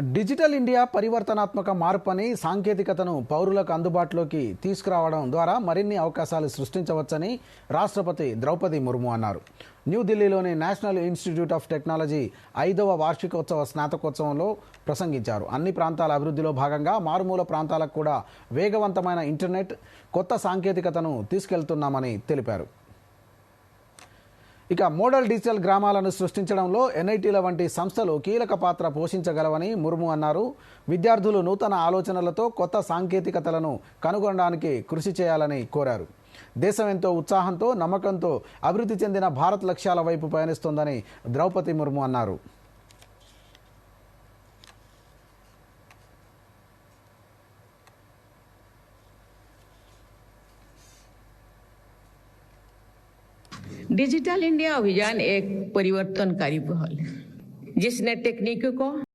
Digital India పరివర్తనాత్మక మార్పు అని సాంకేతికతను పౌరులకు అందుబాటులోకి తీసుకురావడం ద్వారా మరిన్ని అవకాశాలు సృష్టించవచ్చని రాష్ట్రపతి ద్రౌపది ముర్ము అన్నారు. న్యూఢిల్లీలోని నేషనల్ ఇన్స్టిట్యూట్ ఆఫ్ టెక్నాలజీ ఐదవ వార్షికోత్సవ స్నాతకోత్సవంలో ప్రసంగించారు. అన్ని ప్రాంతాల అభివృద్ధిలో భాగంగా మారుమూల ప్రాంతాలకు కూడా వేగవంతమైన ఇంటర్నెట్ కొత్త సాంకేతికతను తీసుకెళ్తున్నామని తెలిపారు. ఇక మోడల్ డిజిటల్ గ్రామాలను సృష్టించడంలో ఎన్ఐటీల వంటి సంస్థలు కీలక పాత్ర పోషించగలవని ముర్ము అన్నారు. విద్యార్థులు నూతన ఆలోచనలతో కొత్త సాంకేతికతలను కనుగొనడానికి కృషి చేయాలని కోరారు. దేశం ఎంతో ఉత్సాహంతో నమ్మకంతో అభివృద్ధి చెందిన భారత్ లక్ష్యాల వైపు పయనిస్తోందని ద్రౌపది ముర్ము అన్నారు. डिजिटल इंडिया अभियान एक परिवर्तनकारी पहल है जिसने तकनीक को